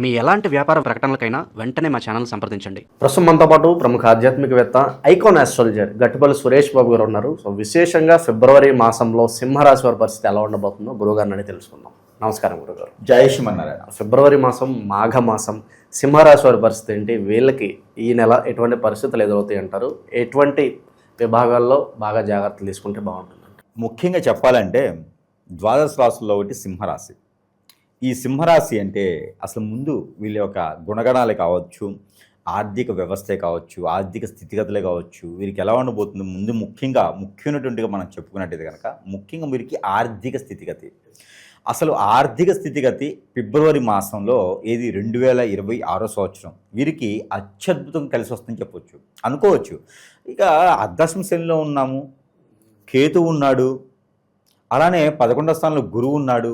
మీ ఎలాంటి వ్యాపార ప్రకటనలకైనా వెంటనే మా ఛానల్ సంప్రదించండి. ప్రస్తుతం మనతో పాటు ప్రముఖ ఆధ్యాత్మికవేత్త ఐకాన్ ఆస్ట్రాలజర్ గట్టుపల్లి సురేష్ బాబు గారు ఉన్నారు. సో విశేషంగా ఫిబ్రవరి మాసంలో సింహరాశి వారి పరిస్థితి ఎలా ఉండబోతుందో గురువుగారిని అడిగి తెలుసుకుందాం. నమస్కారం గురుగారు జై శ్రీమన్నారాయణ. ఫిబ్రవరి మాసం మాఘ మాసం సింహరాశి వారి పరిస్థితి ఏంటి? వీళ్ళకి ఈ నెల ఎటువంటి పరిస్థితులు ఎదురవుతాయి అంటారు? ఎటువంటి విభాగాల్లో బాగా జాగ్రత్తలు తీసుకుంటే బాగుంటుంది ముఖ్యంగా చెప్పాలంటే ద్వాదశ రాశుల్లో ఒకటి సింహరాశి. ఈ సింహరాశి అంటే అసలు ముందు వీళ్ళ యొక్క గుణగణాలే కావచ్చు ఆర్థిక వ్యవస్థే కావచ్చు ఆర్థిక స్థితిగతులే కావచ్చు వీరికి ఎలా ఉండబోతుంది? ముందు ముఖ్యంగా ముఖ్యమైనటువంటిగా మనం చెప్పుకున్నట్టయితే కనుక ముఖ్యంగా వీరికి ఆర్థిక స్థితిగతి. అసలు ఆర్థిక స్థితిగతి ఫిబ్రవరి మాసంలో ఏది? రెండు వేల ఇరవై ఆరో సంవత్సరం. వీరికి అత్యద్భుతం కలిసి వస్తుందని చెప్పొచ్చు. అనుకోవచ్చు. ఇక అర్ధాశ్మ శనిలో ఉన్నాము కేతు ఉన్నాడు అలానే పదకొండవ స్థానంలో గురువు ఉన్నాడు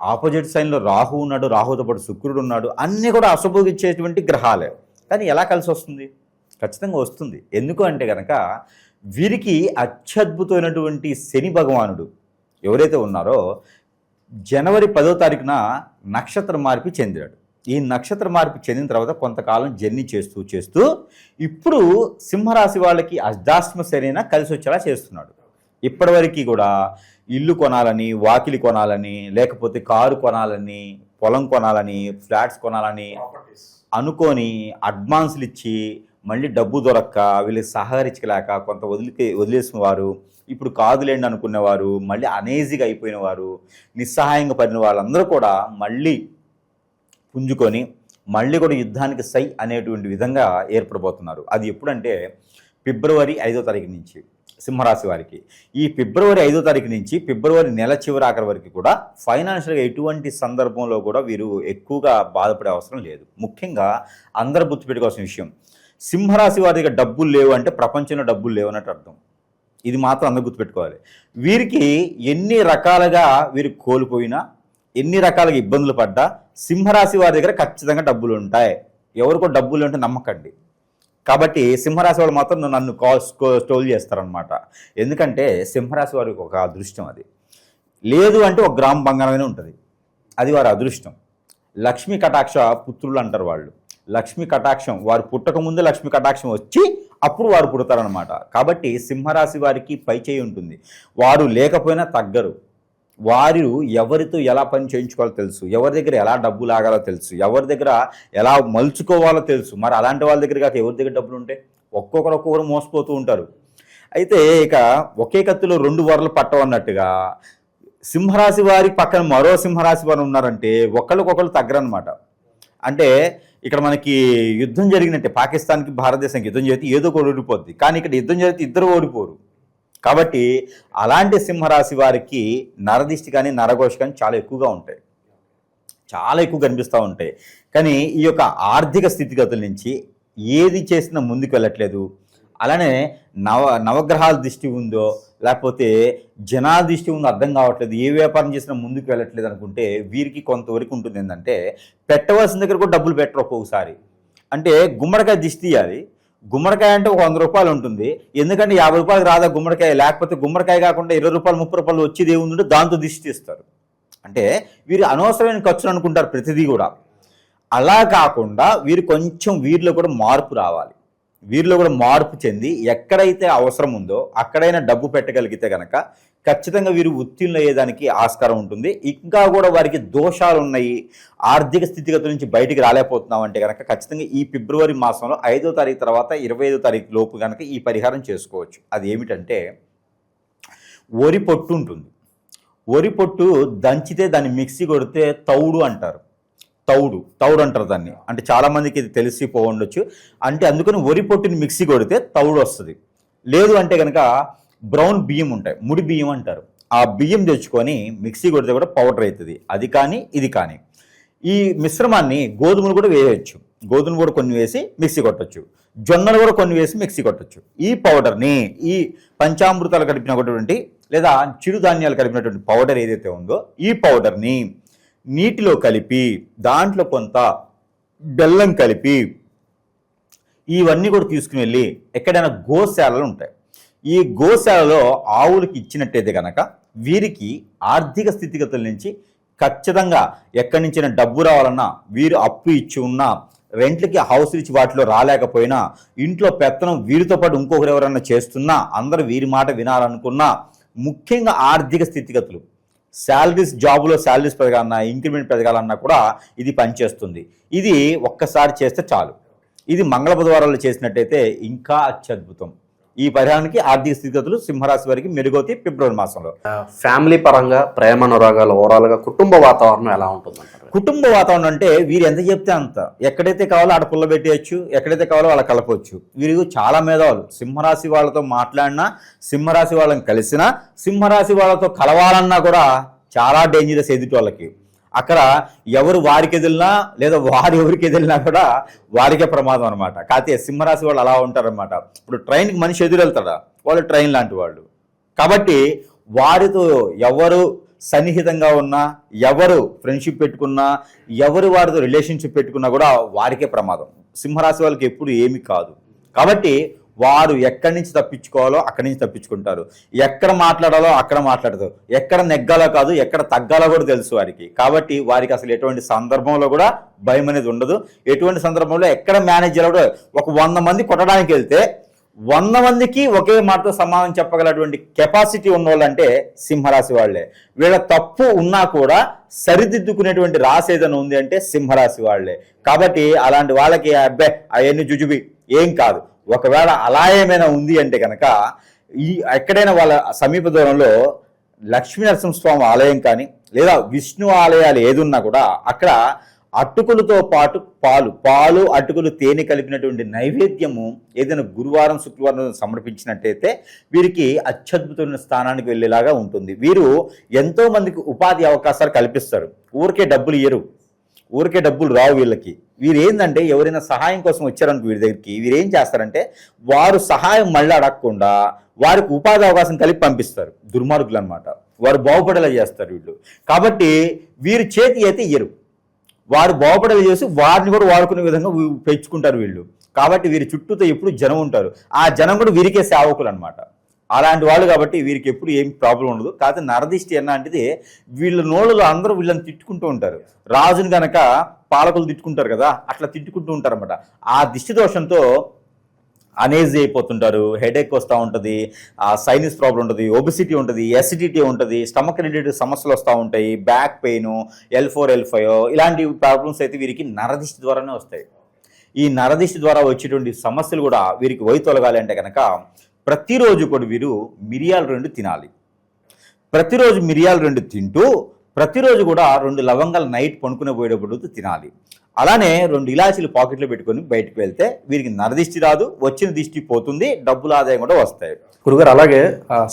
ఆపోజిట్ సైన్లో రాహు ఉన్నాడు రాహుతో పాటు శుక్రుడు ఉన్నాడు అన్నీ కూడా అశుభగిచ్చేటువంటి గ్రహాలే. కానీ ఎలా కలిసి వస్తుంది? ఖచ్చితంగా వస్తుంది. ఎందుకు అంటే కనుక వీరికి అత్యద్భుతమైనటువంటి శని భగవానుడు ఎవరైతే ఉన్నారో జనవరి పదో తారీఖున నక్షత్ర మార్పు చెందాడు. ఈ నక్షత్ర మార్పు చెందిన తర్వాత కొంతకాలం జర్నీ చేస్తూ చేస్తూ ఇప్పుడు సింహరాశి వాళ్ళకి అర్ధాశ్మ శరీన కలిసి వచ్చేలా చేస్తున్నాడు. ఇప్పటివరకు కూడా ఇల్లు కొనాలని వాకిలి కొనాలని లేకపోతే కారు కొనాలని పొలం కొనాలని ఫ్లాట్స్ కొనాలని అనుకొని అడ్వాన్సులు ఇచ్చి మళ్ళీ డబ్బు దొరక్క వీళ్ళకి సహకరించలేక కొంత వదిలికి వదిలేసిన వారు ఇప్పుడు కాదులేండి అనుకునేవారు మళ్ళీ అనేజీగా అయిపోయిన వారు నిస్సహాయంగా పడిన వాళ్ళందరూ కూడా మళ్ళీ పుంజుకొని మళ్ళీ కూడా యుద్ధానికి సై అనేటువంటి విధంగా ఏర్పడబోతున్నారు. అది ఎప్పుడంటే ఫిబ్రవరి ఐదో తారీఖు నుంచి. సింహరాశి వారికి. ఈ ఫిబ్రవరి ఐదో తారీఖు నుంచి ఫిబ్రవరి నెల చివరి ఆఖరి వరకు కూడా ఫైనాన్షియల్గా ఎటువంటి సందర్భంలో కూడా వీరు ఎక్కువగా బాధపడే అవసరం లేదు. ముఖ్యంగా అందరు గుర్తుపెట్టుకోవాల్సిన విషయం. సింహరాశి వారి దగ్గర డబ్బులు లేవు అంటే ప్రపంచంలో డబ్బులు లేవు అన్నట్టు అర్థం. ఇది మాత్రం అందరూ గుర్తుపెట్టుకోవాలి వీరికి ఎన్ని రకాలుగా వీరు కోల్పోయినా ఎన్ని రకాలుగా ఇబ్బందులు పడ్డా సింహరాశి వారి దగ్గర ఖచ్చితంగా డబ్బులు ఉంటాయి. ఎవరికో డబ్బులు ఉంటే నమ్మకండి. కాబట్టి సింహరాశి వాళ్ళు మాత్రం నన్ను కాల్ స్టోల్ చేస్తారనమాట ఎందుకంటే సింహరాశి వారికి ఒక అదృష్టం అది. లేదు అంటే ఒక గ్రామ బంగారమైన ఉంటుంది. అది వారి అదృష్టం. లక్ష్మీ కటాక్ష పుత్రులు అంటారు వాళ్ళు. లక్ష్మీ కటాక్షం వారు పుట్టకముందే లక్ష్మీ కటాక్షం వచ్చి అప్పుడు వారు పుడతారనమాట కాబట్టి సింహరాశి వారికి పై చేయి ఉంటుంది. వారు లేకపోయినా తగ్గరు. వారు ఎవరితో ఎలా పని చేయించుకోవాలో తెలుసు. ఎవరి దగ్గర ఎలా డబ్బు లాగాలో తెలుసు. ఎవరి దగ్గర ఎలా మలుచుకోవాలో తెలుసు. మరి అలాంటి వాళ్ళ దగ్గర కాక ఎవరి దగ్గర డబ్బులు ఉంటే? ఒక్కొక్కరు ఒక్కొక్కరు మోసపోతూ ఉంటారు. అయితే ఇక ఒకే కత్తిలో రెండు వరలు పట్టవన్నట్టుగా సింహరాశి వారి పక్కన మరో సింహరాశి వారు ఉన్నారంటే ఒకళ్ళకొకళ్ళు తగ్గరనమాట అంటే ఇక్కడ మనకి యుద్ధం జరిగినట్టే. పాకిస్తాన్కి భారతదేశానికి యుద్ధం జరిగితే ఏదో ఒకటి ఓడిపోద్ది. కానీ ఇక్కడ యుద్ధం జరిగితే ఇద్దరు ఓడిపోరు. కాబట్టి అలాంటి సింహరాశి వారికి నరదిష్టి కానీ నరఘోష కానీ చాలా ఎక్కువగా ఉంటాయి. చాలా ఎక్కువ కనిపిస్తూ ఉంటాయి. కానీ ఈ యొక్క ఆర్థిక స్థితిగతుల నుంచి ఏది చేసినా ముందుకు వెళ్ళట్లేదు. అలానే నవ నవగ్రహాల దృష్టి ఉందో లేకపోతే జనాల దృష్టి ఉందో అర్థం కావట్లేదు. ఏ వ్యాపారం చేసినా ముందుకు వెళ్ళట్లేదు అనుకుంటే వీరికి కొంతవరకు ఉంటుంది. ఏంటంటే పెట్టవలసిన దగ్గర కూడా డబ్బులు పెట్టరు ఒక్కొక్కసారి. అంటే గుమ్మడికాయ దిష్టి ఇవ్వాలి గుమ్మడికాయ అంటే ఒక వంద రూపాయలు ఉంటుంది. ఎందుకంటే యాభై రూపాయలు రాదా గుమ్మడికాయ? లేకపోతే గుమ్మడికాయ కాకుండా ఇరవై రూపాయలు ముప్పై రూపాయలు వచ్చేది ఏముందంటే దాంతో దిష్టి తీస్తారు. అంటే వీరు అనవసరమైన ఖర్చులు అనుకుంటారు ప్రతిదీ కూడా. అలా కాకుండా వీరు కొంచెం వీరిలో కూడా మార్పు రావాలి. వీరిలో కూడా మార్పు చెంది ఎక్కడైతే అవసరం ఉందో అక్కడైనా డబ్బు పెట్టగలిగితే కనుక ఖచ్చితంగా వీరు ఉత్తీర్ణులు అయ్యేదానికి ఆస్కారం ఉంటుంది. ఇంకా కూడా వారికి దోషాలు ఉన్నాయి ఆర్థిక స్థితిగతుల నుంచి బయటికి రాలేకపోతున్నాం అంటే కనుక ఖచ్చితంగా ఈ ఫిబ్రవరి మాసంలో ఐదో తారీఖు తర్వాత ఇరవై ఐదో తారీఖు లోపు కనుక ఈ పరిహారం చేసుకోవచ్చు. అది ఏమిటంటే వరి పొట్టు ఉంటుంది. వరి పొట్టు దంచితే దాన్ని మిక్సీ కొడితే తౌడు అంటారు. తౌడు తౌడు అంటారు దాన్ని. అంటే చాలామందికి ఇది తెలిసి అంటే అందుకని వరి పొట్టుని మిక్సీ కొడితే తౌడు వస్తుంది. లేదు అంటే కనుక బ్రౌన్ బియ్యం ఉంటాయి. ముడి బియ్యం అంటారు. ఆ బియ్యం తెచ్చుకొని మిక్సీ కొడితే కూడా పౌడర్ అవుతుంది అది కానీ ఇది కానీ. ఈ మిశ్రమాన్ని గోధుమలు కూడా వేయవచ్చు గోధుమలు కూడా కొన్ని వేసి మిక్సీ కొట్టచ్చు. జొన్నలు కూడా కొన్ని వేసి మిక్సీ కొట్టచ్చు. ఈ పౌడర్ని ఈ పంచామృతాలు కలిపినటువంటి లేదా చిరుధాన్యాలు కలిపినటువంటి పౌడర్ ఏదైతే ఉందో ఈ పౌడర్ని నీటిలో కలిపి దాంట్లో కొంత బెల్లం కలిపి ఇవన్నీ కూడా తీసుకుని వెళ్ళి ఎక్కడైనా గోశాలలు ఉంటాయి. ఈ గోశాలలో ఆవులకి ఇచ్చినట్టయితే కనుక వీరికి ఆర్థిక స్థితిగతుల నుంచి ఖచ్చితంగా ఎక్కడి నుంచి డబ్బు రావాలన్నా వీరు అప్పు ఇచ్చి ఉన్నా రెంట్లకి హౌస్ ఇచ్చి వాటిలో రాలేకపోయినా ఇంట్లో పెత్తనం వీరితో పాటు ఇంకొకరు ఎవరైనా చేస్తున్నా అందరూ వీరి మాట వినాలనుకున్నా ముఖ్యంగా ఆర్థిక స్థితిగతులు. శాలరీస్ జాబులో శాలరీస్ పెరగాలన్నా ఇంక్రిమెంట్ పెరగాలన్నా కూడా ఇది పనిచేస్తుంది. ఇది ఒక్కసారి చేస్తే చాలు. ఇది మంగళ బుధవారాలు చేసినట్టయితే ఇంకా అత్యద్భుతం. ఈ పరిహారానికి ఆర్థిక స్థితిగతులు సింహరాశి వారికి మెరుగవుతాయి ఫిబ్రవరి మాసంలో. ఫ్యామిలీ పరంగా ప్రేమ అనురాగాలు ఓవరాల్గా కుటుంబ వాతావరణం ఎలా ఉంటుందంటారు? కుటుంబ వాతావరణం అంటే వీరు ఎంత చెప్తే అంత. ఎక్కడైతే కావాలో ఆడ పుల్ల పెట్టేయచ్చు ఎక్కడైతే కావాలో వాళ్ళ కలపవచ్చు వీరు చాలా మేధావులు. సింహరాశి వాళ్ళతో మాట్లాడినా సింహరాశి వాళ్ళని కలిసినా సింహరాశి వాళ్ళతో కలవాలన్నా కూడా చాలా డేంజరస్ ఎదుటి వాళ్ళకి. అక్కడ ఎవరు వారికి ఎదిలినా లేదా వారు ఎవరికి ఎదిలినా కూడా వారికే ప్రమాదం అనమాట కాకపోతే సింహరాశి వాళ్ళు అలా ఉంటారనమాట ఇప్పుడు ట్రైన్కి మనిషి ఎదురెళ్తాడా వాళ్ళు ట్రైన్ లాంటి వాళ్ళు. కాబట్టి వారితో ఎవరు సన్నిహితంగా ఉన్నా ఎవరు ఫ్రెండ్షిప్ పెట్టుకున్నా ఎవరు వారితో రిలేషన్షిప్ పెట్టుకున్నా కూడా వారికే ప్రమాదం. సింహరాశి వాళ్ళకి ఎప్పుడు ఏమీ కాదు. కాబట్టి వారు ఎక్కడి నుంచి తప్పించుకోవాలో అక్కడి నుంచి తప్పించుకుంటారు. ఎక్కడ మాట్లాడాలో అక్కడ మాట్లాడతారు ఎక్కడ నెగ్గాలో కాదు ఎక్కడ తగ్గాలో కూడా తెలుసు వారికి. కాబట్టి వారికి అసలు ఎటువంటి సందర్భంలో కూడా భయం అనేది ఉండదు. ఎటువంటి సందర్భంలో ఎక్కడ మేనేజ్ చేయాలో కూడా ఒక వంద మంది కొట్టడానికి వెళ్తే వంద మందికి ఒకే మాటతో సమాధానం చెప్పగలటువంటి కెపాసిటీ ఉన్నవాళ్ళంటే సింహరాశి వాళ్ళే. వీళ్ళ తప్పు ఉన్నా కూడా సరిదిద్దుకునేటువంటి రాశి ఏదైనా ఉంది అంటే సింహరాశి వాళ్ళే. కాబట్టి అలాంటి వాళ్ళకి అబ్బే అవన్నీ జుజుబి ఏం కాదు. ఒకవేళ అలా ఏమైనా ఉంది అంటే కనుక ఈ ఎక్కడైనా వాళ్ళ సమీప దూరంలో లక్ష్మీ నరసింహస్వామి ఆలయం కానీ లేదా విష్ణు ఆలయాలు ఏదున్నా కూడా అక్కడ అటుకులతో పాటు పాలు పాలు అటుకులు తేనె కలిపినటువంటి నైవేద్యము ఏదైనా గురువారం శుక్రవారం సమర్పించినట్టయితే వీరికి అత్యద్భుతమైన స్థానానికి వెళ్ళేలాగా ఉంటుంది. వీరు ఎంతోమందికి ఉపాధి అవకాశాలు కల్పిస్తారు. ఊరికే డబ్బులు ఇయ్యరు. ఊరికే డబ్బులు రావు వీళ్ళకి. వీరు ఏంటంటే ఎవరైనా సహాయం కోసం వచ్చారనుకో వీరి దగ్గరికి వీరు ఏం చేస్తారంటే వారు సహాయం మళ్ళీ అడగకుండా వారికి ఉపాధి అవకాశం కలిపి పంపిస్తారు. దుర్మార్గులు అనమాట వారు బాగుపడేలా చేస్తారు వీళ్ళు. కాబట్టి వీరు చేతి అయితే ఇయ్యరు వారు బాగుపడేలా చేసి వారిని కూడా వాడుకునే విధంగా వీ- పెంచుకుంటారు వీళ్ళు. కాబట్టి వీరి చుట్టూతో ఎప్పుడు జనం ఉంటారు. ఆ జనం కూడా వీరికే సేవకులు అనమాట అలాంటి వాళ్ళు కాబట్టి వీరికి ఎప్పుడు ఏం ప్రాబ్లం ఉండదు. కాకపోతే నరదిష్టి ఎలాంటిది వీళ్ళ నోళ్ళలో అందరూ వీళ్ళని తిట్టుకుంటూ ఉంటారు. రాజుని గనక పాలకులు తిట్టుకుంటారు కదా అట్లా తిట్టుకుంటూ ఉంటారు అనమాట ఆ దిష్టి దోషంతో అనేజీ అయిపోతుంటారు. హెడేక్ వస్తూ ఉంటుంది ఆ సైనస్ ప్రాబ్లం ఉంటుంది ఒబిసిటీ ఉంటుంది ఎసిడిటీ ఉంటుంది స్టమక్ రిలేటెడ్ సమస్యలు వస్తూ ఉంటాయి back pain L four L five ఇలాంటి ప్రాబ్లమ్స్ అయితే వీరికి నరదిష్టి ద్వారానే వస్తాయి. ఈ నరదిష్టి ద్వారా వచ్చేటువంటి సమస్యలు కూడా వీరికి వై తొలగాలి అంటే కనుక ప్రతిరోజు కూడా వీరు మిరియాలు రెండు తినాలి. ప్రతిరోజు మిరియాలు రెండు తింటూ ప్రతిరోజు కూడా రెండు లవంగాలు నైట్ పనుకునే పోయేటప్పుడు తినాలి. అలానే రెండు ఇలాచీలు పాకెట్లో పెట్టుకొని బయటకు వెళ్తే వీరికి నరదిష్టి రాదు వచ్చిన దిష్టి పోతుంది డబ్బుల ఆదాయం కూడా వస్తాయి. గురుగారు అలాగే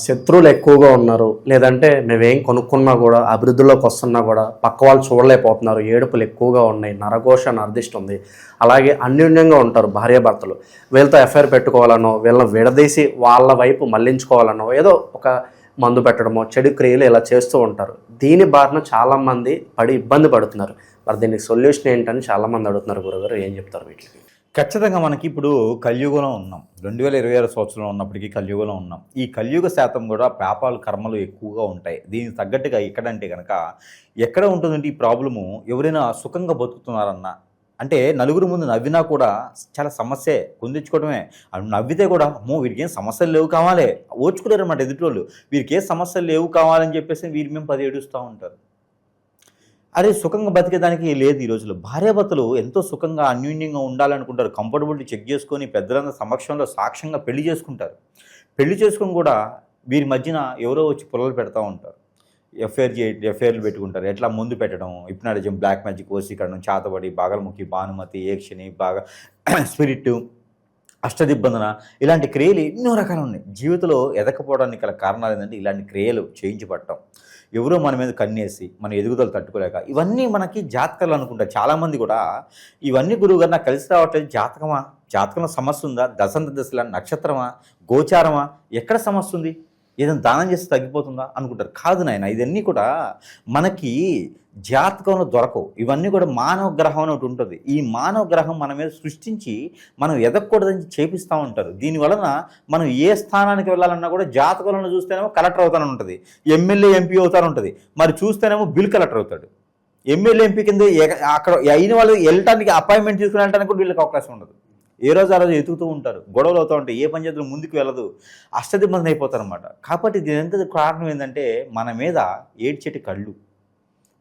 శత్రువులు ఎక్కువగా ఉన్నారు. లేదంటే మేమేం కొనుక్కున్నా కూడా అభివృద్ధిలోకి వస్తున్నా కూడా పక్క వాళ్ళు చూడలేకపోతున్నారు. ఏడుపులు ఎక్కువగా ఉన్నాయి. నరఘోష నరదిష్టి ఉంది. అలాగే అన్యోన్యంగా ఉంటారు భార్యాభర్తలు. వీళ్ళతో ఎఫ్ఐఆర్ పెట్టుకోవాలనో వీళ్ళని విడదీసి వాళ్ళ వైపు మళ్ళించుకోవాలనో ఏదో ఒక మందు పెట్టడమో చెడు క్రియలు ఇలా చేస్తూ ఉంటారు. దీని బారిన చాలామంది పడి ఇబ్బంది పడుతున్నారు. మరి దీనికి సొల్యూషన్ ఏంటని చాలామంది అడుగుతున్నారు గురుగారు ఏం చెప్తారు వీటికి? ఖచ్చితంగా మనకి ఇప్పుడు కలియుగంలో ఉన్నాం. రెండు వేల ఇరవై ఆరు సంవత్సరంలో ఉన్నప్పటికీ కలియుగంలో ఉన్నాం. ఈ కలియుగ శాతం కూడా పాపాలు కర్మలు ఎక్కువగా ఉంటాయి. దీనికి తగ్గట్టుగా ఎక్కడంటే కనుక ఎక్కడ ఉంటుందంటే ఈ ప్రాబ్లము? ఎవరైనా సుఖంగా బతుకుతున్నారన్నా అంటే నలుగురు ముందు నవ్వినా కూడా చాలా సమస్యే. కుందించుకోవడమే. నవ్వితే కూడా అమ్మో వీరికి ఏం సమస్యలు లేవు కావాలి. ఓర్చుకోలేరు అన్నమాట ఎదుటోళ్ళు వీరికి ఏ సమస్యలు లేవు కావాలని చెప్పేసి వీరి మేము పది ఏడుస్తూ ఉంటారు. అరే సుఖంగా బతికేదానికి లేదు ఈ రోజుల్లో. భార్యాభర్తలు ఎంతో సుఖంగా అన్యోన్యంగా ఉండాలనుకుంటారు. కంఫర్టబుల్టీ చెక్ చేసుకొని పెద్దలందరి సమక్షంలో సాక్ష్యంగా పెళ్ళి చేసుకుంటారు. పెళ్ళి చేసుకొని కూడా వీరి మధ్యన ఎవరో వచ్చి పొలలు పెడతా ఉంటారు. ఎఫ్ఐఆర్ ఎఫ్ఐఆర్లు పెట్టుకుంటారు. ఎట్లా ముందు పెట్టడం? ఇప్నాడిజం బ్లాక్ మ్యాజిక్ వసీకరణం చాతబడి బాగలముఖి భానుమతి ఏక్షని బాగా స్పిరిట్ అష్టదిబ్బందన ఇలాంటి క్రియలు ఎన్నో రకాలు ఉన్నాయి. జీవితంలో ఎదకపోవడానికి గల కారణాలు ఏంటంటే ఇలాంటి క్రియలు చేయించబడటం. ఎవరో మన మీద కన్నేసి మన ఎదుగుదల తట్టుకోలేక ఇవన్నీ మనకి జాతకాలు అనుకుంటారు చాలామంది కూడా ఇవన్నీ గురువుగారు నాకు కలిసి రావట్లేదు. జాతకమా? జాతకంలో సమస్య ఉందా? దశంత దశల? నక్షత్రమా? గోచారమా? ఎక్కడ సమస్య ఉంది? ఏదైనా దానం చేస్తే తగ్గిపోతుందా? అనుకుంటారు. కాదు నాయన ఇవన్నీ కూడా మనకి జాతకంలో దొరకవు. ఇవన్నీ కూడా మానవ గ్రహం అని ఒకటి ఉంటుంది. ఈ మానవ గ్రహం మన మీద సృష్టించి మనం ఎదగకూడదని చేపిస్తూ ఉంటారు. దీని వలన మనం ఏ స్థానానికి వెళ్ళాలన్నా కూడా జాతకంలో చూస్తేనేమో కలెక్టర్ అవుతానని ఉంటుంది. ఎమ్మెల్యే ఎంపీ అవుతాను ఉంటుంది. మరి చూస్తేనేమో బిల్ కలెక్టర్ అవుతాడు. ఎమ్మెల్యే ఎంపీ కింద అక్కడ అయిన వాళ్ళు వెళ్ళటానికి అపాయింట్మెంట్ తీసుకుని వెళ్ళడానికి కూడా వీళ్ళకి అవకాశం ఉండదు. ఏ రోజు ఆ రోజు ఎతుకుతూ ఉంటారు. గొడవలు అవుతూ ఉంటాయి. ఏ పంచాయతీలు ముందుకు వెళ్ళదు. అష్టదిబ్బంది అయిపోతారు అనమాట కాబట్టి దీని ఎంత కారణం ఏంటంటే మన మీద ఏడ్చేటి కళ్ళు.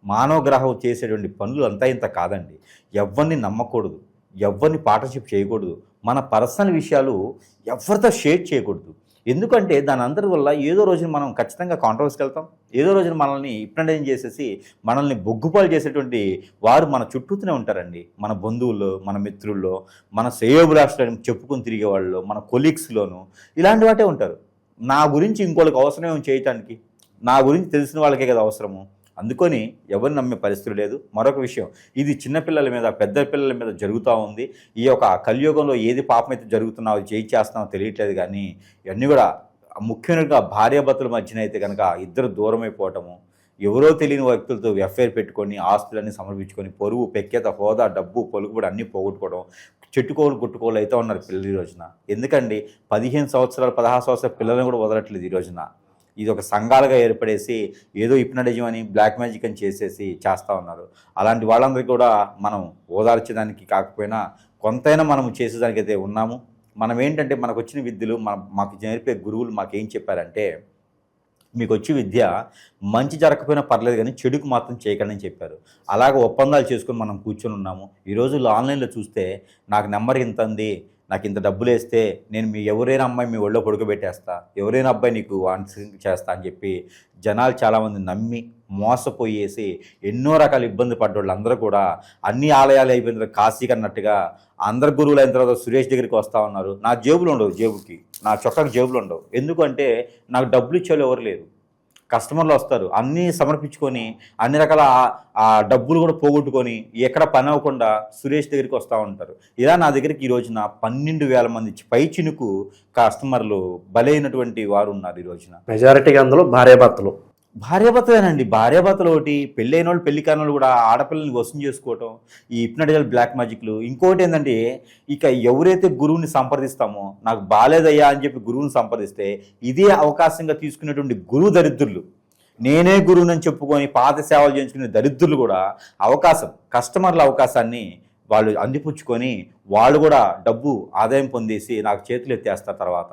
మానవగ్రహం చేసేటువంటి పనులు అంతా ఇంత కాదండి. ఎవరిని నమ్మకూడదు. ఎవరిని పార్ట్నర్షిప్ చేయకూడదు. మన పర్సనల్ విషయాలు ఎవరితో షేర్ చేయకూడదు. ఎందుకంటే దాని అందరి వల్ల ఏదో రోజున మనం ఖచ్చితంగా కాంట్రవర్స్కి వెళ్తాం ఏదో రోజున మనల్ని ఇప్నటైజ్ చేసేసి మనల్ని బొగ్గుపాలు చేసేటువంటి వారు మన చుట్టూతూనే ఉంటారండి. మన బంధువుల్లో మన మిత్రుల్లో మన శ్రేయోభిలాషులను చెప్పుకొని తిరిగే వాళ్ళు మన కొలీగ్స్లోను ఇలాంటి వాటే ఉంటారు. నా గురించి ఇంకోళ్ళకి అవసరం చేయటానికి? నా గురించి తెలిసిన వాళ్ళకే కదా అవసరము? అందుకొని ఎవరు నమ్మే పరిస్థితి లేదు. మరొక విషయం ఇది చిన్నపిల్లల మీద పెద్ద పిల్లల మీద జరుగుతూ ఉంది. ఈ యొక్క కలియుగంలో ఏది పాపం అయితే జరుగుతున్నావో చేయి చేస్తున్నావో తెలియట్లేదు కానీ ఇవన్నీ కూడా ముఖ్యంగా భార్యాభర్తల మధ్యన అయితే కనుక ఇద్దరు దూరం అయిపోవటము ఎవరో తెలియని వ్యక్తులతో ఎఫ్ఐఆర్ పెట్టుకొని ఆస్తులన్నీ సమర్పించుకొని పొరుగు పెక్కేత హోదా డబ్బు పొలుగుబడి అన్నీ పోగొట్టుకోవడం చెట్టుకోలు గుట్టుకోలు అయితే ఉన్నారు పిల్లలు ఈ రోజున. ఎందుకండి? పదిహేను సంవత్సరాలు పదహారు సంవత్సరాల పిల్లలను కూడా వదలట్లేదు ఈ రోజున. ఇది ఒక సంఘాలుగా ఏర్పడేసి ఏదో ఇప్నడిజం అని బ్లాక్ మ్యాజిక్ అని చేసేసి చేస్తూ ఉన్నారు. అలాంటి వాళ్ళందరికీ కూడా మనం ఓదార్చడానికి కాకపోయినా కొంతైనా మనం చేసేదానికి అయితే ఉన్నాము. మనం ఏంటంటే మనకు వచ్చిన విద్యలు మన మాకు నేర్పే గురువులు మాకు ఏం చెప్పారంటే మీకు వచ్చి విద్య మంచి జరగకపోయినా పర్లేదు కానీ చెడుకు మాత్రం చేయకండి అని చెప్పారు. అలాగ ఒప్పందాలు చేసుకొని మనం కూర్చొని ఉన్నాము. ఈ రోజుల్లో ఆన్లైన్లో చూస్తే నాకు నెంబర్ ఇంత ఉంది నాకు ఇంత డబ్బులు వేస్తే నేను మీ ఎవరైనా అమ్మాయి మీ ఒళ్ళో పడుకోబెట్టేస్తా ఎవరైనా అబ్బాయి నీకు ఆన్సరింగ్ చేస్తా అని చెప్పి జనాలు చాలామంది నమ్మి మోసపోయేసి ఎన్నో రకాల ఇబ్బంది పడ్డోళ్ళు అందరూ కూడా అన్ని ఆలయాలు అయిపోయిన తర్వాత కాశీకి అన్నట్టుగా అందరు గురువులు అయిన తర్వాత సురేష్ దగ్గరికి వస్తూ ఉన్నారు. నా జేబులు ఉండవు జేబుకి. నా చొక్కకు జేబులు ఉండవు ఎందుకంటే నాకు డబ్బులు ఇచ్చేవాళ్ళు ఎవరు లేరు. కస్టమర్లు వస్తారు. అన్నీ సమర్పించుకొని అన్ని రకాల ఆ- డబ్బులు కూడా పోగొట్టుకొని ఎక్కడ పని అవ్వకుండా సురేష్ దగ్గరికి వస్తూ ఉంటారు. ఇలా నా దగ్గరికి ఈ రోజున పన్నెండు వేల మంది పై చినుకు కస్టమర్లు బలైనటువంటి వారు ఉన్నారు ఈ రోజున. మెజారిటీగా అందులో భార్యాభర్తలు. భార్యాభర్తలేనండి. భార్యాభర్తలు ఒకటి పెళ్ళైన వాళ్ళు పెళ్ళి కాని వాళ్ళు కూడా ఆడపిల్లల్ని వసం చేసుకోవటం ఈ హిప్నటిజల్ బ్లాక్ మ్యాజిక్లు. ఇంకోటి ఏంటంటే ఇక ఎవరైతే గురువుని సంప్రదిస్తామో నాకు బాలేదయ్యా అని చెప్పి గురువుని సంప్రదిస్తే ఇదే అవకాశంగా తీసుకునేటువంటి గురువు దరిద్రులు. నేనే గురువునని చెప్పుకొని పాత సేవలు చేయించుకునే దరిద్రులు కూడా అవకాశం కస్టమర్ల అవకాశాన్ని వాళ్ళు అందిపుచ్చుకొని వాళ్ళు కూడా డబ్బు ఆదాయం పొందేసి నాకు చేతులు ఎత్తేస్తారు తర్వాత.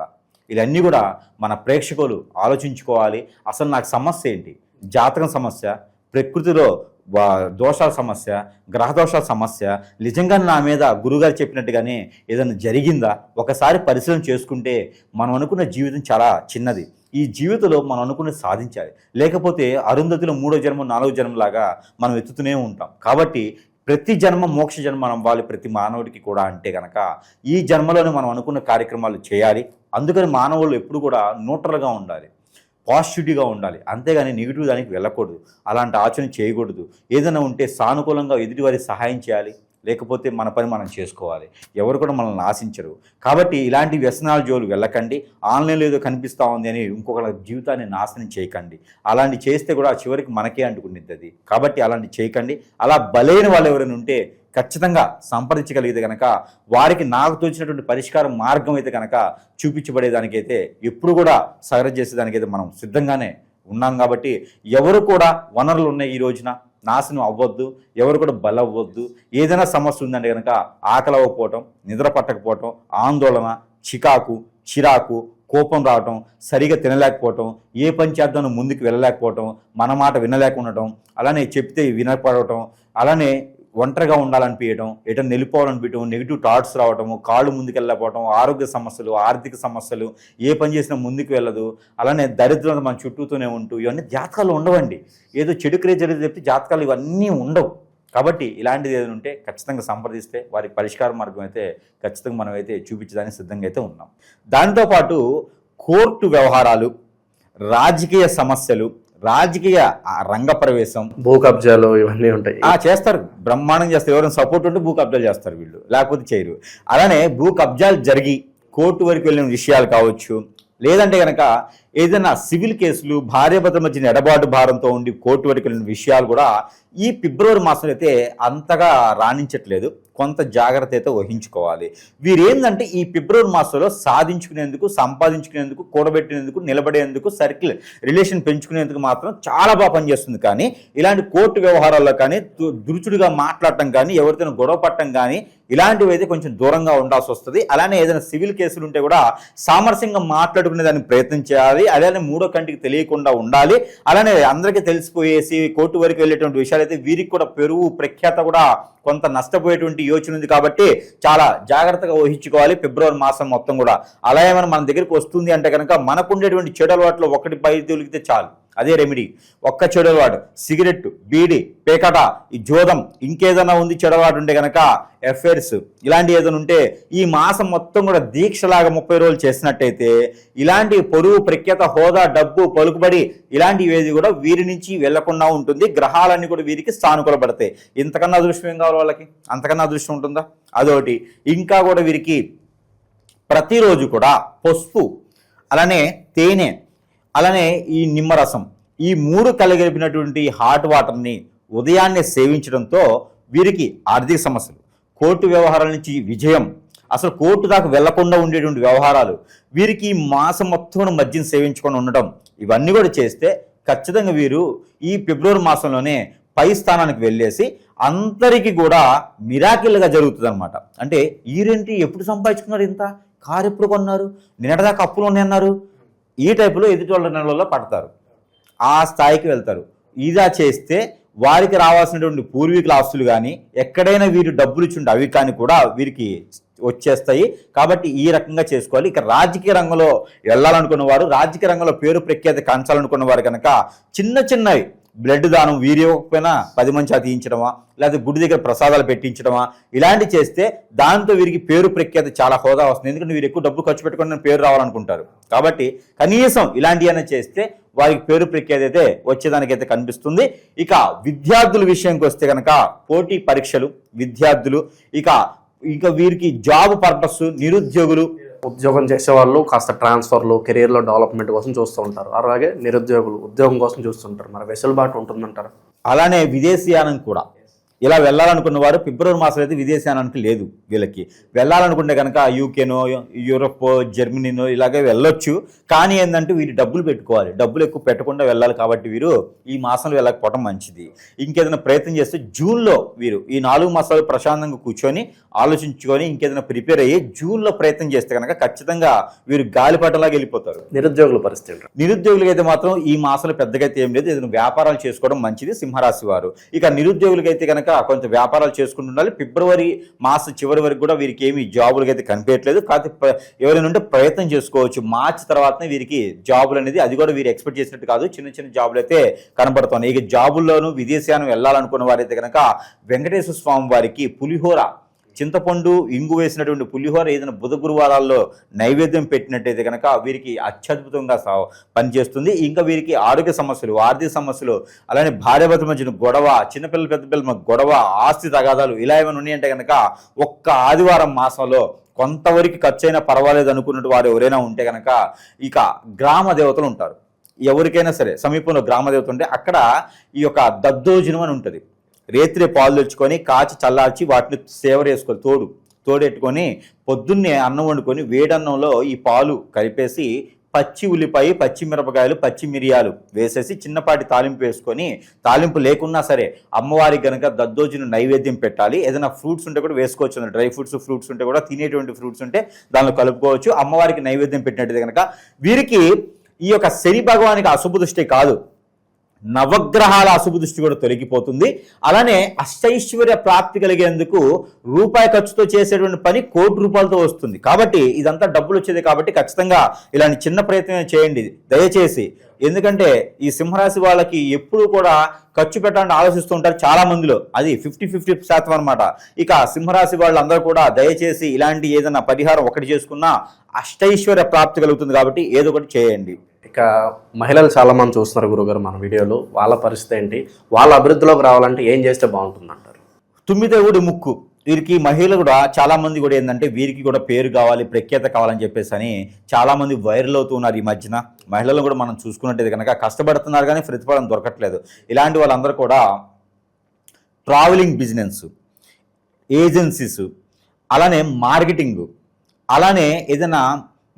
ఇవన్నీ కూడా మన ప్రేక్షకులు ఆలోచించుకోవాలి. అసలు నాకు సమస్య ఏంటి? జాతకం సమస్య ప్రకృతిలో దోషాల సమస్య గ్రహ దోషాల సమస్య నిజంగా నా మీద గురుగారు చెప్పినట్టుగానే ఏదైనా జరిగిందా? ఒకసారి పరిశీలన చేసుకుంటే మనం అనుకున్న జీవితం చాలా చిన్నది. ఈ జీవితంలో మనం అనుకుని సాధించాలి. లేకపోతే అరుంధతిలో మూడో జన్మ నాలుగో జన్మలాగా మనం ఎత్తుతూనే ఉంటాం. కాబట్టి ప్రతి జన్మ మోక్ష జన్మ మనం అవ్వాలి ప్రతి మానవుడికి కూడా అంటే కనుక ఈ జన్మలోనే మనం అనుకున్న కార్యక్రమాలు చేయాలి. అందుకని మానవులు ఎప్పుడు కూడా న్యూట్రల్గా ఉండాలి. పాజిటివ్గా ఉండాలి. అంతేగాని నెగిటివ్ దానికి వెళ్ళకూడదు. అలాంటి ఆచరణ చేయకూడదు. ఏదైనా ఉంటే సానుకూలంగా ఎదుటివారి సహాయం చేయాలి. లేకపోతే మన పని మనం చేసుకోవాలి. ఎవరు కూడా మనల్ని ఆశించరు. కాబట్టి ఇలాంటి వ్యసనాల జోలు వెళ్ళకండి. ఆన్లైన్లో ఏదో కనిపిస్తూ ఉంది అని ఇంకొకరి జీవితాన్ని నాశనం చేయకండి. అలాంటి చేస్తే కూడా చివరికి మనకే అంటుకుంటుంది కాబట్టి అలాంటి చేయకండి. అలా బలైన వాళ్ళు ఎవరైనా ఉంటే ఖచ్చితంగా సంప్రదించగలిగితే కనుక వారికి నాకు తోచినటువంటి పరిష్కార మార్గం అయితే కనుక చూపించబడేదానికైతే ఎప్పుడు కూడా సగర చేసేదానికైతే మనం సిద్ధంగానే ఉన్నాం కాబట్టి ఎవరు కూడా వనరులు ఉన్నాయి ఈ రోజున? నాశనం అవ్వద్దు ఎవరు కూడా బలవ్వద్దు. ఏదైనా సమస్య ఉందంటే కనుక ఆకలి అవ్వకపోవటం నిద్ర పట్టకపోవటం ఆందోళన చికాకు చిరాకు కోపం రావటం సరిగా తినలేకపోవటం ఏ పని ముందుకు వెళ్ళలేకపోవటం మన మాట వినలేకుండటం అలానే చెప్తే వినపడటం అలానే ఒంటరిగా ఉండాలనిపించడం ఎటన్నా వెళ్ళిపోవాలనిపించడం నెగిటివ్ థాట్స్ రావటము కాళ్ళు ముందుకు వెళ్ళకపోవడం ఆరోగ్య సమస్యలు ఆర్థిక సమస్యలు ఏ పని చేసినా ముందుకు వెళ్ళదు. అలానే దరిద్రత మన చుట్టూతోనే ఉంటూ ఇవన్నీ జాతకాలు ఉండవండి. ఏదో చెడు క్రియ జరిగితే చెప్తే జాతకాలు ఇవన్నీ ఉండవు. కాబట్టి ఇలాంటిది ఏదైనా ఉంటే ఖచ్చితంగా సంప్రదిస్తే వారికి పరిష్కార మార్గం అయితే ఖచ్చితంగా మనం అయితే చూపించడానికి సిద్ధంగా అయితే ఉన్నాం. దాంతోపాటు కోర్టు వ్యవహారాలు రాజకీయ సమస్యలు రాజకీయ రంగ ప్రవేశం. భూ కబ్జాలు ఇవన్నీ ఉంటాయి. ఆ చేస్తారు. బ్రహ్మాండం చేస్తారు. ఎవరైనా సపోర్ట్ ఉంటే భూ కబ్జాలు చేస్తారు వీళ్ళు. లేకపోతే చేయరు. అలానే భూ కబ్జాలు జరిగి కోర్టు వరకు వెళ్ళిన విషయాలు కావచ్చు. లేదంటే కనుక ఏదైనా సివిల్ కేసులు భార్యాభర్తల మధ్య ఎడబాటు భారంతో ఉండి కోర్టు వరకు వెళ్ళిన విషయాలు కూడా ఈ ఫిబ్రవరి మాసంలో అయితే అంతగా రాణించట్లేదు. కొంత జాగ్రత్త అయితే వహించుకోవాలి. వీరేందంటే ఈ ఫిబ్రవరి మాసంలో సాధించుకునేందుకు సంపాదించుకునేందుకు కూడబెట్టేందుకు నిలబడేందుకు సర్కిల్ రిలేషన్ పెంచుకునేందుకు మాత్రం చాలా బాగా పనిచేస్తుంది. కానీ ఇలాంటి కోర్టు వ్యవహారాల్లో కానీ దురుచుడుగా మాట్లాడటం కానీ ఎవరితో గొడవ పట్టడం కానీ ఇలాంటివి అయితే కొంచెం దూరంగా ఉండాల్సి వస్తుంది. అలానే ఏదైనా సివిల్ కేసులు ఉంటే కూడా సామరస్యంగా మాట్లాడుకునే దానికి ప్రయత్నం చేయాలి. అలానే మూడో కంటికి తెలియకుండా ఉండాలి. అలానే అందరికీ తెలిసిపోయేసి కోర్టు వరకు వెళ్ళేటువంటి విషయాలైతే వీరికి కూడా పెరుగు ప్రఖ్యాత కూడా కొంత నష్టపోయేటువంటి యోచన ఉంది కాబట్టి చాలా జాగ్రత్తగా ఊహించుకోవాలి. ఫిబ్రవరి మాసం మొత్తం కూడా. అలా ఏమైనా మన దగ్గరికి వస్తుంది అంటే కనుక మనకుండేటువంటి చెడు అలవాట్లు ఒకటి పై తొలిగితే చాలు. అదే రెమెడీ ఒక్క చెడువాడు సిగరెట్ బీడి పేకట ఈ జోదం ఇంకేదైనా ఉంది చెడవాడు ఉంటే కనుక ఎఫైర్స్ ఇలాంటి ఏదైనా ఉంటే ఈ మాసం మొత్తం కూడా దీక్షలాగా ముప్పై రోజులు చేసినట్టయితే ఇలాంటి పొరుగు ప్రఖ్యాత హోదా డబ్బు పలుకుబడి ఇలాంటివి ఏది కూడా వీరి నుంచి వెళ్ళకుండా ఉంటుంది. గ్రహాలన్నీ కూడా వీరికి సానుకూల పడతాయి ఇంతకన్నా అదృష్టం ఏం కావాలి వాళ్ళకి? అంతకన్నా అదృష్టం ఉంటుందా? అదొకటి. ఇంకా కూడా వీరికి ప్రతిరోజు కూడా పసుపు అలానే తేనె అలానే ఈ నిమ్మరసం ఈ మూడు కలగలిపినటువంటి హాట్ వాటర్ని ఉదయాన్నే సేవించడంతో వీరికి ఆర్థిక సమస్యలు. కోర్టు వ్యవహారాల నుంచి విజయం. అసలు కోర్టు దాకా వెళ్ళకుండా ఉండేటువంటి వ్యవహారాలు. వీరికి ఈ మాసం మొత్తం మద్యం సేవించుకొని ఉండటం. ఇవన్నీ కూడా చేస్తే ఖచ్చితంగా వీరు ఈ ఫిబ్రవరి మాసంలోనే పై స్థానానికి వెళ్ళేసి అందరికీ కూడా మిరాకిల్గా జరుగుతుంది అనమాట అంటే ఈరేంటి ఎప్పుడు సంపాదించుకున్నారు ఇంత? కారు ఎప్పుడు కొన్నారు? నిన్నటిదాకా అప్పులు ఉన్నాయన్నారు? ఈ టైపులో ఎదుటి నెలలో పడతారు. ఆ స్థాయికి వెళ్తారు. ఇదా చేస్తే వారికి రావాల్సినటువంటి పూర్వీకుల ఆస్తులు కానీ ఎక్కడైనా వీరు డబ్బులు ఇచ్చి అవి కానీ కూడా వీరికి వచ్చేస్తాయి. కాబట్టి ఈ రకంగా చేసుకోవాలి. ఇక రాజకీయ రంగంలో వెళ్ళాలనుకున్న వారు రాజకీయ రంగంలో పేరు ప్రఖ్యాతి కంచాలనుకున్న వారు కనుక చిన్న చిన్నవి బ్లడ్ దానం వీరి పది మంచి తీయించడమా? లేకపోతే గుడి దగ్గర ప్రసాదాలు పెట్టించడమా? ఇలాంటి చేస్తే దాంతో వీరికి పేరు ప్రఖ్యాత చాలా హోదా వస్తుంది. ఎందుకంటే వీరు ఎక్కువ డబ్బు ఖర్చు పెట్టుకుని పేరు రావాలనుకుంటారు. కాబట్టి కనీసం ఇలాంటివన్నీ చేస్తే వారికి పేరు ప్రఖ్యాత అయితే వచ్చేదానికైతే కనిపిస్తుంది. ఇక విద్యార్థుల విషయంకి వస్తే కనుక పోటీ పరీక్షలు విద్యార్థులు ఇక ఇక వీరికి జాబ్ పర్పస్ నిరుద్యోగులు ఉద్యోగం చేసే వాళ్ళు కాస్త ట్రాన్స్ఫర్లు కెరీర్లో డెవలప్మెంట్ కోసం చూస్తూ ఉంటారు. అలాగే నిరుద్యోగులు ఉద్యోగం కోసం చూస్తుంటారు. మరి వెసులుబాటు ఉంటుందంటారు? అలానే విదేశీయానం కూడా. ఇలా వెళ్ళాలనుకున్న వారు ఫిబ్రవరి మాసం అయితే విదేశీయానానికి లేదు వీళ్ళకి. వెళ్ళాలనుకుంటే కనుక యూకేనో యూరప్ జర్మనీనో ఇలాగే వెళ్ళొచ్చు. కానీ ఏంటంటే వీరు డబ్బులు పెట్టుకోవాలి. డబ్బులు ఎక్కువ పెట్టకుండా వెళ్ళాలి కాబట్టి వీరు ఈ మాసంలో వెళ్ళకపోవడం మంచిది. ఇంకేదైనా ప్రయత్నం చేస్తే జూన్లో వీరు ఈ నాలుగు మాసాలు ప్రశాంతంగా కూర్చొని ఆలోచించుకొని ఇంకేదైనా ప్రిపేర్ అయ్యి జూన్లో ప్రయత్నం చేస్తే కనుక ఖచ్చితంగా వీరు గాలిపటలాగా వెళ్ళిపోతారు. నిరుద్యోగుల పరిస్థితి? నిరుద్యోగులకి అయితే మాత్రం ఈ మాసంలో పెద్దగా అయితే ఏం లేదు. ఏదైనా వ్యాపారాలు చేసుకోవడం మంచిది సింహరాశి వారు. ఇక నిరుద్యోగులకి అయితే కనుక కొంత వ్యాపారాలు చేసుకుంటుండాలి ఫిబ్రవరి మాస చివరి వరకు కూడా వీరికి ఏమి జాబులకి అయితే కనిపించట్లేదు. కాకపోతే ఎవరైనా ఉంటే ప్రయత్నం చేసుకోవచ్చు. మార్చి తర్వాతనే వీరికి జాబులు అనేది అది కూడా వీరు ఎక్స్పెక్ట్ చేసినట్టు కాదు. చిన్న చిన్న జాబులు అయితే కనబడుతున్నాయి ఇక జాబుల్లోనూ విదేశీయానం వెళ్ళాలనుకున్న వారైతే కనుక వెంకటేశ్వర స్వామి వారికి పులిహోర చింతపండు ఇంగు వేసినటువంటి పులిహోర ఏదైనా బుధ గురువారాల్లో నైవేద్యం పెట్టినట్టయితే కనుక వీరికి అత్యద్భుతంగా సా- పనిచేస్తుంది. ఇంకా వీరికి ఆరోగ్య సమస్యలు ఆర్థిక సమస్యలు అలానే భార్యాభర్త మధ్యన గొడవ చిన్నపిల్లల పెద్ద పిల్లల గొడవ ఆస్తి తగాదాలు ఇలా ఏమైనా ఉన్నాయంటే కనుక ఒక్క ఆదివారం మాసంలో కొంతవరకు ఖర్చు అయినా పర్వాలేదు అనుకున్నట్టు వారు ఎవరైనా ఉంటే కనుక ఇక గ్రామ దేవతలు ఉంటారు. ఎవరికైనా సరే సమీపంలో గ్రామ దేవత ఉంటే అక్కడ ఈ యొక్క దద్దోజనం అని ఉంటుంది. రేత్రి పాలు తెచ్చుకొని కాచి చల్లార్చి వాటిని సేవ చేసుకోవాలి తోడు తోడెట్టుకొని పొద్దున్నే అన్నం వండుకొని వేడన్నంలో ఈ పాలు కలిపేసి పచ్చి ఉల్లిపాయ పచ్చి మిరపకాయలు పచ్చి మిరియాలు వేసేసి చిన్నపాటి తాలింపు వేసుకొని తాలింపు లేకున్నా సరే అమ్మవారికి కనుక దద్దోజును నైవేద్యం పెట్టాలి. ఏదైనా ఫ్రూట్స్ ఉంటే కూడా వేసుకోవచ్చు డ్రై ఫ్రూట్స్ ఫ్రూట్స్ ఉంటే కూడా తినేటువంటి ఫ్రూట్స్ ఉంటే దానిలో కలుపుకోవచ్చు. అమ్మవారికి నైవేద్యం పెట్టినట్టు కనుక వీరికి ఈ యొక్క శని భగవానికి అశుభ దృష్టి కాదు. నవగ్రహాల అశుభ దృష్టి కూడా తొలగిపోతుంది. అలానే అష్టైశ్వర్య ప్రాప్తి కలిగేందుకు రూపాయి ఖర్చుతో చేసేటువంటి పని కోటి రూపాయలతో వస్తుంది. కాబట్టి ఇదంతా డబ్బులు వచ్చేది కాబట్టి ఖచ్చితంగా ఇలాంటి చిన్న ప్రయత్నం చేయండి. దయచేసి. ఎందుకంటే ఈ సింహరాశి వాళ్ళకి ఎప్పుడు కూడా ఖర్చు పెట్టాలని ఆలోచిస్తూ ఉంటారు చాలా మందిలో. అది ఫిఫ్టీ ఫిఫ్టీ శాతం అనమాట ఇక సింహరాశి వాళ్ళందరూ కూడా దయచేసి ఇలాంటి ఏదైనా పరిహారం ఒకటి చేసుకున్నా అష్టైశ్వర్య ప్రాప్తి కలుగుతుంది కాబట్టి ఏదో ఒకటి చేయండి. ఇక మహిళలు చాలామంది చూస్తున్నారు గురుగారు మన వీడియోలో. వాళ్ళ పరిస్థితి ఏంటి? వాళ్ళ అభివృద్ధిలోకి రావాలంటే ఏం చేస్తే బాగుంటుంది అంటారు? తుమ్మిదేవుడి ముక్కు. వీరికి మహిళలు కూడా చాలామంది కూడా ఏంటంటే వీరికి కూడా పేరు కావాలి ప్రఖ్యాత కావాలని చెప్పేసి అని చాలామంది వైరల్ అవుతున్నారు ఈ మధ్యన. మహిళలు కూడా మనం చూసుకున్నట్టయితే కనుక కష్టపడుతున్నారు కానీ ప్రతిఫలం దొరకట్లేదు. ఇలాంటి వాళ్ళందరూ కూడా ట్రావెలింగ్ బిజినెస్ ఏజెన్సీస్ అలానే మార్కెటింగ్ అలానే ఏదైనా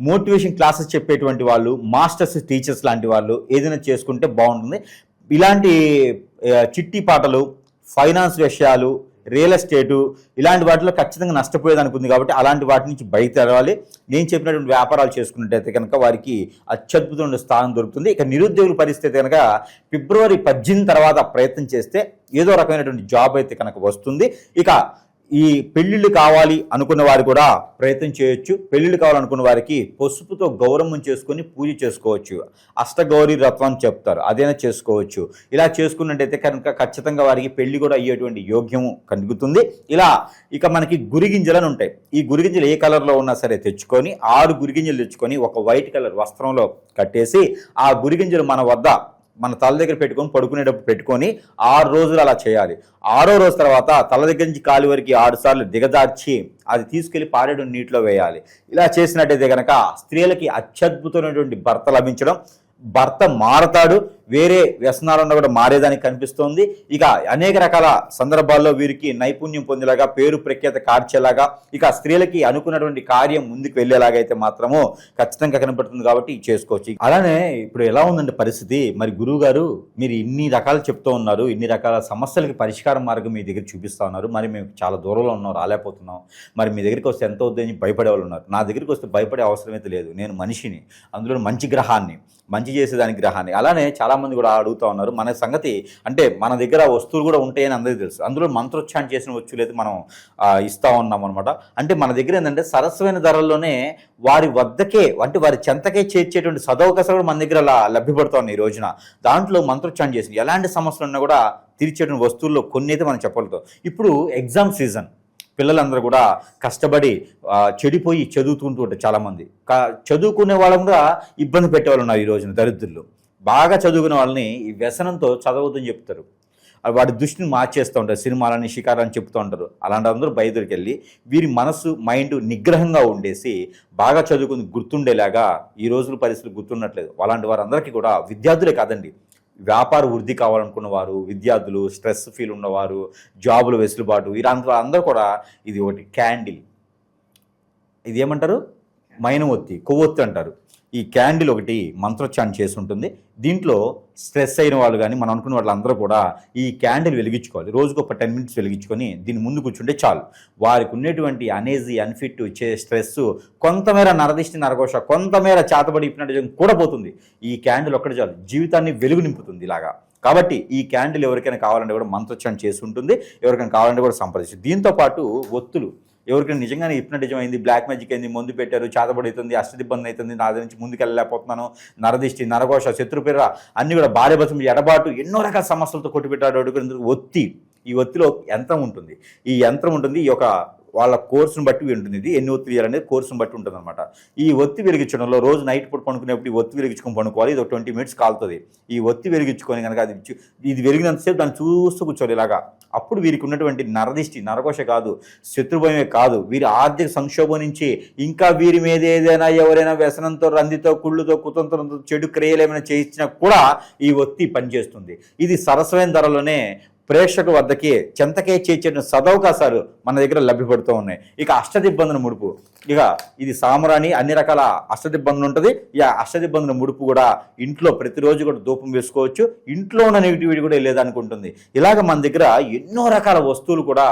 మోటివేషన్ క్లాసెస్ చెప్పేటువంటి వాళ్ళు మాస్టర్స్ టీచర్స్ లాంటి వాళ్ళు ఏదైనా చేసుకుంటే బాగుంటుంది. ఇలాంటి చిట్టి పాటలు ఫైనాన్స్ విషయాలు రియల్ ఎస్టేటు ఇలాంటి వాటిలో ఖచ్చితంగా నష్టపోయేదానికి ఉంది కాబట్టి అలాంటి వాటి నుంచి బయట తెరవాలి. నేను చెప్పినటువంటి వ్యాపారాలు చేసుకున్నట్టయితే కనుక వారికి అత్యద్భుతమైన స్థానం దొరుకుతుంది. ఇక నిరుద్యోగుల పరిస్థితి కనుక ఫిబ్రవరి పద్దెనిమిది తర్వాత ప్రయత్నం చేస్తే ఏదో రకమైనటువంటి జాబ్ అయితే కనుక వస్తుంది. ఇక ఈ పెళ్ళిళ్ళు కావాలి అనుకున్న వారు కూడా ప్రయత్నం చేయొచ్చు. పెళ్ళిళ్ళు కావాలనుకున్న వారికి పసుపుతో గౌరవం చేసుకొని పూజ చేసుకోవచ్చు. అష్టగౌరీ రత్వం చెప్తారు. అదైనా చేసుకోవచ్చు. ఇలా చేసుకున్నట్టయితే కనుక ఖచ్చితంగా వారికి పెళ్ళి కూడా అయ్యేటువంటి యోగ్యము కలుగుతుంది. ఇలా ఇక మనకి గురిగింజలను ఉంటాయి. ఈ గురిగింజలు ఏ కలర్లో ఉన్నా సరే తెచ్చుకొని ఆరు గురిగింజలు తెచ్చుకొని ఒక వైట్ కలర్ వస్త్రంలో కట్టేసి ఆ గురిగింజలు మన వద్ద మన తల దగ్గర పెట్టుకొని పడుకునేటప్పుడు పెట్టుకొని ఆరు రోజులు అలా చేయాలి. ఆరో రోజు తర్వాత తల దగ్గర నుంచి కాలి వరకు ఆరు సార్లు దిగదార్చి అది తీసుకెళ్ళి పారేడు నీటిలో వేయాలి. ఇలా చేసినట్టయితే కనుక స్త్రీలకి అత్యద్భుతమైనటువంటి భర్త లభించడం భర్త మారతాడు వేరే వ్యసనాలను కూడా మారేదానికి కనిపిస్తోంది. ఇక అనేక రకాల సందర్భాల్లో వీరికి నైపుణ్యం పొందేలాగా పేరు ప్రఖ్యాత కార్చేలాగా ఇక స్త్రీలకి అనుకున్నటువంటి కార్యం ముందుకు వెళ్ళేలాగా అయితే మాత్రము ఖచ్చితంగా కనబడుతుంది కాబట్టి చేసుకోవచ్చు. అలానే ఇప్పుడు ఎలా ఉందండి పరిస్థితి? మరి గురువు గారు మీరు ఇన్ని రకాలు చెప్తూ ఉన్నారు ఇన్ని రకాల సమస్యలకి పరిష్కార మార్గం మీ దగ్గర చూపిస్తా ఉన్నారు. మరి మేము చాలా దూరంలో ఉన్నాం రాలేకపోతున్నాం. మరి మీ దగ్గరికి వస్తే ఎంత అవుతుందని భయపడే వాళ్ళు ఉన్నారు. నా దగ్గరికి వస్తే భయపడే అవసరం అయితే లేదు. నేను మనిషిని అందులో మంచి గ్రహాన్ని మంచి చేసేదానికి గ్రహాన్ని. అలానే చాలామంది కూడా అడుగుతూ ఉన్నారు మన సంగతి అంటే మన దగ్గర వస్తువులు కూడా ఉంటాయని అందరికీ తెలుసు. అందులో మంత్రోచ్చారణ చేసిన వస్తువులు అయితే మనం ఇస్తూ ఉన్నాం అనమాట అంటే మన దగ్గర ఏంటంటే సరస్వైన ధరల్లోనే వారి వద్దకే అంటే వారి చెంతకే చేర్చేటువంటి సదవకాశాలు కూడా మన దగ్గర అలా లభ్యపడుతూ ఉన్నాయి ఈ రోజున. దాంట్లో మంత్రోచ్చారణ చేసిన ఎలాంటి సమస్యలు ఉన్నా కూడా తీర్చేటువంటి వస్తువుల్లో కొన్ని అయితే మనం చెప్పగలుగుతాం. ఇప్పుడు ఎగ్జామ్ సీజన్. పిల్లలందరూ కూడా కష్టపడి చెడిపోయి చదువుతుంటూ ఉంటారు చాలామంది. కా- చదువుకునే వాళ్ళం కూడా ఇబ్బంది పెట్టేవాళ్ళు ఉన్నారు ఈ రోజున దరిద్రులు. బాగా చదువుకునే వాళ్ళని ఈ వ్యసనంతో చదవద్దని చెప్తారు. వాడి దృష్టిని మార్చేస్తూ ఉంటారు సినిమాలని షికారని చెప్తూ ఉంటారు. అలాంటి అందరూ బయటకు వెళ్ళి వీరి మనసు మైండ్ నిగ్రహంగా ఉండేసి బాగా చదువుకుని గుర్తుండేలాగా ఈ రోజుల పరిస్థితులు గుర్తున్నట్లేదు అలాంటి వారందరికీ కూడా విద్యార్థులే కాదండి. వ్యాపార వృద్ధి కావాలనుకున్న వారు విద్యార్థులు స్ట్రెస్ ఫీల్ ఉన్నవారు జాబులు వెసులుబాటు ఇలాంటి అందరూ కూడా ఇది ఒకటి క్యాండిల్. ఇది ఏమంటారు? మైనవొత్తి కొవ్వొత్తి అంటారు. ఈ క్యాండిల్ ఒకటి మంత్రోచ్చారణ చేసి ఉంటుంది దీంట్లో స్ట్రెస్ అయిన వాళ్ళు కానీ మనం అనుకున్న వాళ్ళందరూ కూడా ఈ క్యాండిల్ వెలిగించుకోవాలి. రోజుకు ఒక టెన్ మినిట్స్ వెలిగించుకొని దీని ముందు కూర్చుంటే చాలు. వారికి ఉండేటువంటి అనేజీ అన్ఫిట్ చే స్ట్రెస్ కొంతమేర నరదిష్టి నరఘోష కొంతమేర చేతబడి కూడా పోతుంది. ఈ క్యాండిల్ ఒక్కటి చాలు. జీవితాన్ని వెలుగు నింపుతుంది ఇలాగా. కాబట్టి ఈ క్యాండిల్ ఎవరికైనా కావాలంటే కూడా మంత్రోచ్చారణ చేసి ఉంటుంది ఎవరికైనా కావాలంటే కూడా సంప్రదించు. దీంతో పాటు ఒత్తులు. ఎవరికైనా నిజంగానే హిప్నటిజం అయింది బ్లాక్ మ్యాజిక్ అయింది మందు పెట్టారు చేతబడి అవుతుంది అష్టదిబ్బంది అవుతుంది నా దగ్గర నుంచి ముందుకు వెళ్ళలేకపోతున్నాను నరదిష్టి నరఘోష శత్రుపిర్ర అన్ని కూడా భార్య ఎడబాటు ఎన్నో రకాల సమస్యలతో కొట్టుపెట్టాడు అడుగుతుంది ఒత్తి. ఈ ఒత్తిలో యంత్రం ఉంటుంది? ఈ యంత్రం ఉంటుంది ఈ యొక్క వాళ్ళ కోర్సును బట్టి ఉంటుంది. ఇది ఎన్ని ఒత్తి వేయాలనేది కోర్సును బట్టి ఉంటుంది అనమాట ఈ ఒత్తి వెలిగించడంలో రోజు నైట్ పూట పడుకునేప్పుడు ఈ ఒత్తి వెలిగించుకొని పడుకోవాలి ఇది ఒక ట్వంటీ మినిట్స్ కాలుతుంది. ఈ ఒత్తి వెలిగించుకొని కనుక అది ఇది వెలిగినంతసేపు దాన్ని చూస్తూ కూర్చోవాలి ఇలాగా. అప్పుడు వీరికి ఉన్నటువంటి నరదిష్టి నరకోశ కాదు శత్రుభయమే కాదు. వీరి ఆర్థిక సంక్షోభం నుంచి ఇంకా వీరి మీద ఏదైనా ఎవరైనా వ్యసనంతో రందితో కుళ్ళుతో కుతంత్రంతో చెడు క్రియలు ఏమైనా చేయించినా కూడా ఈ ఒత్తి పనిచేస్తుంది. ఇది సరసమైన ధరలోనే ప్రేక్షకుల వద్దకి చెంతకే చేర్చిన సదవకాశాలు మన దగ్గర లభ్యపడుతూ ఉన్నాయి. ఇక అష్టదిబ్బందుల ముడుపు. ఇక ఇది సామరాణి అన్ని రకాల అష్టదిబ్బందులు ఉంటుంది. ఈ అష్టదిబ్బందుల ముడుపు కూడా ఇంట్లో ప్రతిరోజు కూడా ధూపం వేసుకోవచ్చు. ఇంట్లో ఉన్న నెగిటివిటీ కూడా లేదనుకుంటుంది. ఇలాగ మన దగ్గర ఎన్నో రకాల వస్తువులు కూడా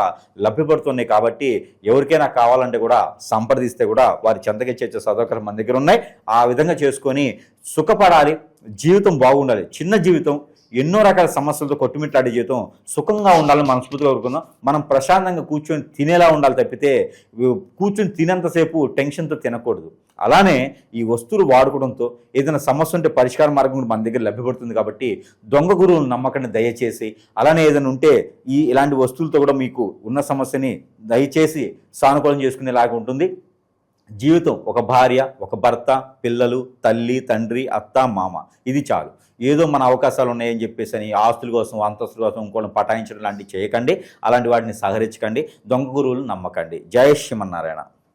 లభ్యపడుతున్నాయి కాబట్టి ఎవరికైనా కావాలంటే కూడా సంప్రదిస్తే కూడా వారి చెంతకే చేర్చే సదవకాశాలు మన దగ్గర ఉన్నాయి. ఆ విధంగా చేసుకొని సుఖపడాలి. జీవితం బాగుండాలి. చిన్న జీవితం ఎన్నో రకాల సమస్యలతో కొట్టుమిట్లాడే జీవితం సుఖంగా ఉండాలని మనస్ఫూర్తిగా కోరుకుందాం. మనం ప్రశాంతంగా కూర్చొని తినేలా ఉండాలి తప్పితే కూర్చొని తినేంతసేపు టెన్షన్తో తినకూడదు. అలానే ఈ వస్తువులు వాడుకోవడంతో ఏదైనా సమస్య ఉంటే పరిష్కార మార్గం కూడా మన దగ్గర లభ్యపడుతుంది కాబట్టి దొంగ గురువు నమ్మకాన్ని దయచేసి అలానే ఏదైనా ఉంటే ఈ ఇలాంటి వస్తువులతో కూడా మీకు ఉన్న సమస్యని దయచేసి సానుకూలం చేసుకునేలాగా ఉంటుంది. జీవితం ఒక భార్య ఒక భర్త పిల్లలు తల్లి తండ్రి అత్త మామ. ఇది చాలు. ఏదో మన అవకాశాలు ఉన్నాయని చెప్పేసి అని ఆస్తుల కోసం అంతస్తుల కోసం ఇంకోటి పటాయించడం లాంటివి చేయకండి. అలాంటి వాటిని సహరించకండి దొంగ గురువులు నమ్మకండి. జయ శ్రీమన్నారాయణ.